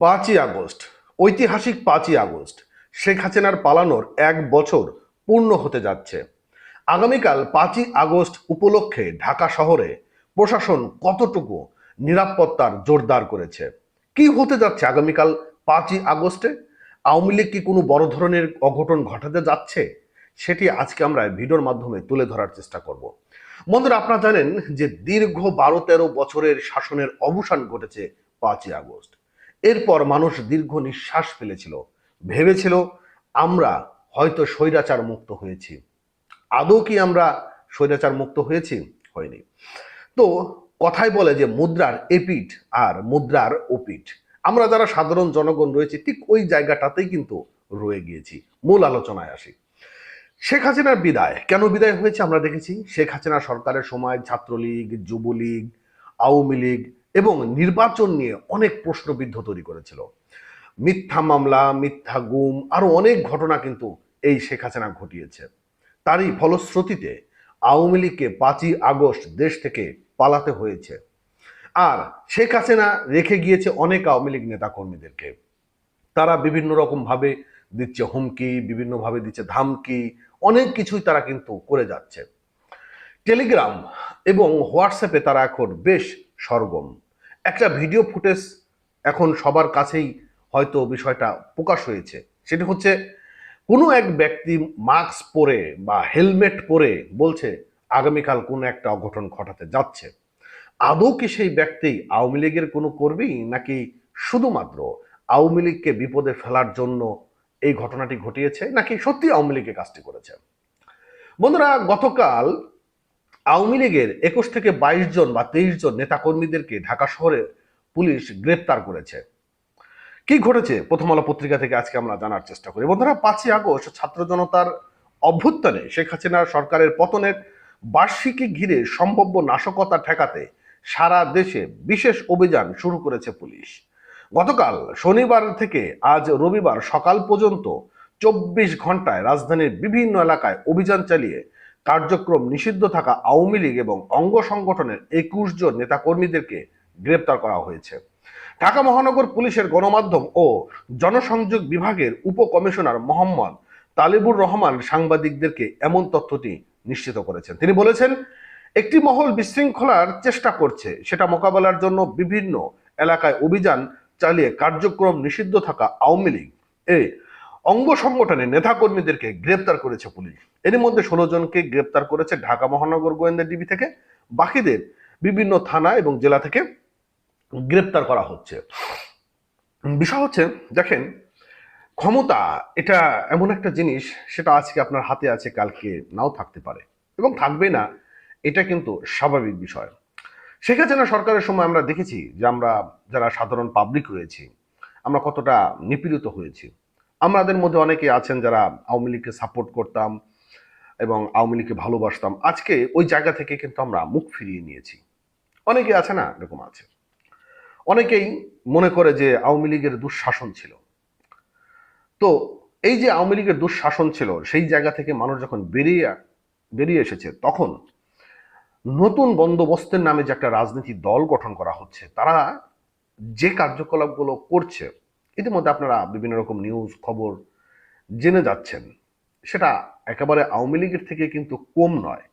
পাঁচই আগস্ট, ঐতিহাসিক পাঁচই আগস্ট, শেখ হাসিনার পালানোর এক বছর পূর্ণ হতে যাচ্ছে। আগামীকাল পাঁচই আগস্ট উপলক্ষে ঢাকা শহরে প্রশাসন কতটুকু নিরাপত্তার জোরদার করেছে? কি হতে যাচ্ছে আগামীকাল পাঁচই আগস্টে? আওয়ামী লীগ কি কোনো বড় ধরনের অঘটন ঘটাতে যাচ্ছে? সেটি আজকে আমরা ভিডিওর মাধ্যমে তুলে ধরার চেষ্টা করব। বন্ধুরা, আপনারা জানেন যে দীর্ঘ বারো তেরো বছরের শাসনের অবসান ঘটেছে পাঁচই আগস্ট। এরপর মানুষ দীর্ঘ নিঃশ্বাস ফেলেছিল। ভেবেছিল, আমরা হয়তো স্বৈরাচার মুক্ত হয়েছি। আদৌ কি আমরা স্বৈরাচার মুক্ত হয়েছি? হয়নি। তো কথাই বলে যে মুদ্রার এপিঠ আর মুদ্রার ওপিঠ। আমরা যারা সাধারণ জনগণ রয়েছে, ঠিক ওই জায়গাটাতেই কিন্তু রয়ে গিয়েছি। মূল আলোচনায় আসি। শেখ হাসিনার বিদায়। কেন বিদায় হয়েছে আমরা দেখেছি। শেখ হাসিনা সরকারের সময় ছাত্রলীগ, যুবলীগ, আওয়ামী লীগ এবং নির্বাচন নিয়ে অনেক প্রশ্নবিদ্ধ তৈরি করেছিল। মিথ্যা মামলা, মিথ্যা গুম, আরও অনেক ঘটনা কিন্তু এই শেখ হাসিনা ঘটিয়েছে। তারই ফলশ্রুতিতে আওয়ামী লীগকে পাঁচই আগস্ট দেশ থেকে পালাতে হয়েছে। আর শেখ হাসিনা রেখে গিয়েছে অনেক আওয়ামী লীগ নেতাকর্মীদেরকে। তারা বিভিন্ন রকম ভাবে দিচ্ছে হুমকি বিভিন্নভাবে দিচ্ছে ধামকি, অনেক কিছুই তারা কিন্তু করে যাচ্ছে। টেলিগ্রাম এবং হোয়াটসঅ্যাপে তারা এখন বেশ সরগম। একটা ভিডিও ফুটেজ এখন সবার কাছেই হয়তো বিষয়টা প্রকাশ হয়েছে। সেটি হচ্ছে, কোনো এক ব্যক্তি মাস্ক পরে বা হেলমেট পরে বলছে, আগামীকাল কোনো একটা অঘটন ঘটাতে যাচ্ছে। আদৌ কি সেই ব্যক্তি আওয়ামী লীগের কোনো কর্মী নাকি শুধুমাত্র আওয়ামী লীগকে বিপদে ফেলার জন্য এই ঘটনাটি ঘটিয়েছে, নাকি সত্যি আওয়ামী লীগের কাজটি করেছে? বন্ধুরা, গতকাল আওয়ামী লীগের একুশ থেকে বাইশ জন বা তেইশ জন নেতাকর্মীদেরকে ঢাকা শহরে পুলিশ গ্রেপ্তার করেছে। কি ঘটেছে? প্রথম আলো পত্রিকা থেকে আজকে আমরা জানার চেষ্টা করি। বন্ধুরা, পাঁচই আগস্ট ছাত্র জনতার অভ্যুত্থানে শেখ হাসিনার সরকারের পতনের বার্ষিকী ঘিরে সম্ভাব্য নাশকতা ঠেকাতে সারা দেশে বিশেষ অভিযান শুরু করেছে পুলিশ। গতকাল শনিবার থেকে আজ রবিবার সকাল পর্যন্ত চব্বিশ ঘন্টায় রাজধানীর বিভিন্ন এলাকায় অভিযান চালিয়ে কার্যক্রম নিষিদ্ধ থাকা আওয়ামী লীগ এবং অঙ্গ সংগঠনের একুশ জন নেতাকর্মীদেরকে গ্রেপ্তার করা হয়েছে। ঢাকা মহানগর পুলিশের গণমাধ্যম ও জনসংযোগ বিভাগের উপকমিশনার মোহাম্মদ তালিবুর রহমান সাংবাদিকদেরকে এমন তথ্যটি নিশ্চিত করেছেন। তিনি বলেছেন, একটি মহল বিশৃঙ্খলার চেষ্টা করছে। সেটা মোকাবেলার জন্য বিভিন্ন এলাকায় অভিযান চালিয়ে কার্যক্রম নিষিদ্ধ থাকা আওয়ামী লীগ এই অঙ্গ সংগঠনের নেতাকর্মীদেরকে গ্রেপ্তার করেছে পুলিশ। এর মধ্যে ষোলো জনকে গ্রেপ্তার করেছে ঢাকা মহানগর গোয়েন্দা ডিবি থেকে। বাকিদের বিভিন্ন থানা এবং জেলা থেকে গ্রেপ্তার করা হচ্ছে। বিষয় হচ্ছে, দেখেন, ক্ষমতা এটা এমন একটা জিনিস, সেটা আজকে আপনার হাতে আছে, কালকে নাও থাকতে পারে। এবং থাকবে না, এটা কিন্তু স্বাভাবিক বিষয়। শেখ হাসিনা সরকারের সময় আমরা দেখেছি যে আমরা যারা সাধারণ পাবলিক রয়েছি, আমরা কতটা নিপীড়িত হয়েছি। আমাদের মধ্যে অনেকে আছেন যারা আওয়ামী লীগকে সাপোর্ট করতাম এবং আওয়ামী লীগকে ভালোবাসতাম। আজকে ওই জায়গা থেকে কিন্তু আমরা মুখ ফিরিয়ে নিয়েছি। অনেকে আছে না? এরকম আছে। অনেকেই মনে করে যে আওয়ামী লীগের দুঃশাসন ছিল। তো এই যে আওয়ামী লীগের দুঃশাসন ছিল, সেই জায়গা থেকে মানুষ যখন বেরিয়ে বেরিয়ে এসেছে, তখন নতুন বন্দোবস্তের নামে যে একটা রাজনীতি দল গঠন করা হচ্ছে, তারা যে কার্যকলাপগুলো করছে ইতিমধ্যে আপনারা বিভিন্ন রকম নিউজ খবর জেনে যাচ্ছেন। সেটা একেবারে আওয়ামী লীগের থেকে কিন্তু কম নয়।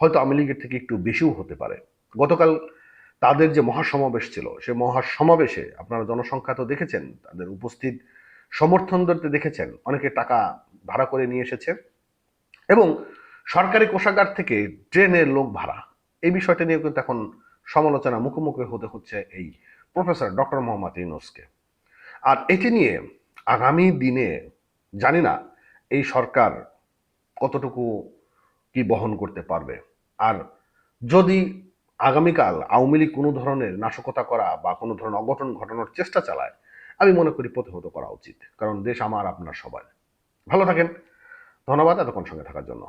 হয়তো আওয়ামী লীগের থেকে একটু বেশিও হতে পারে। গতকাল তাদের যে মহাসমাবেশ ছিল, সে মহাসমাবেশে আপনারা জনসংখ্যা তো দেখেছেন, তাদের উপস্থিত সমর্থনদেরকে দেখেছেন, অনেকে টাকা ভাড়া করে নিয়ে এসেছে এবং সরকারি কোষাগার থেকে ট্রেনের লোক ভাড়া। এই বিষয়টা নিয়ে কিন্তু এখন সমালোচনা মুখোমুখি হতে হচ্ছে এই প্রফেসর ডক্টর মোহাম্মদ ইউনুসকে। আর এটি নিয়ে আগামী দিনে জানি না এই সরকার কতটুকু কি বহন করতে পারবে। আর যদি আগামীকাল আওয়ামী লীগ কোনো ধরনের নাশকতা করা বা কোনো ধরনের অঘটন ঘটানোর চেষ্টা চালায়, আমি মনে করি প্রতিহত করা উচিত। কারণ দেশ আমার, আপনার সবার। ভালো থাকেন। ধন্যবাদ এতক্ষণ সঙ্গে থাকার জন্য।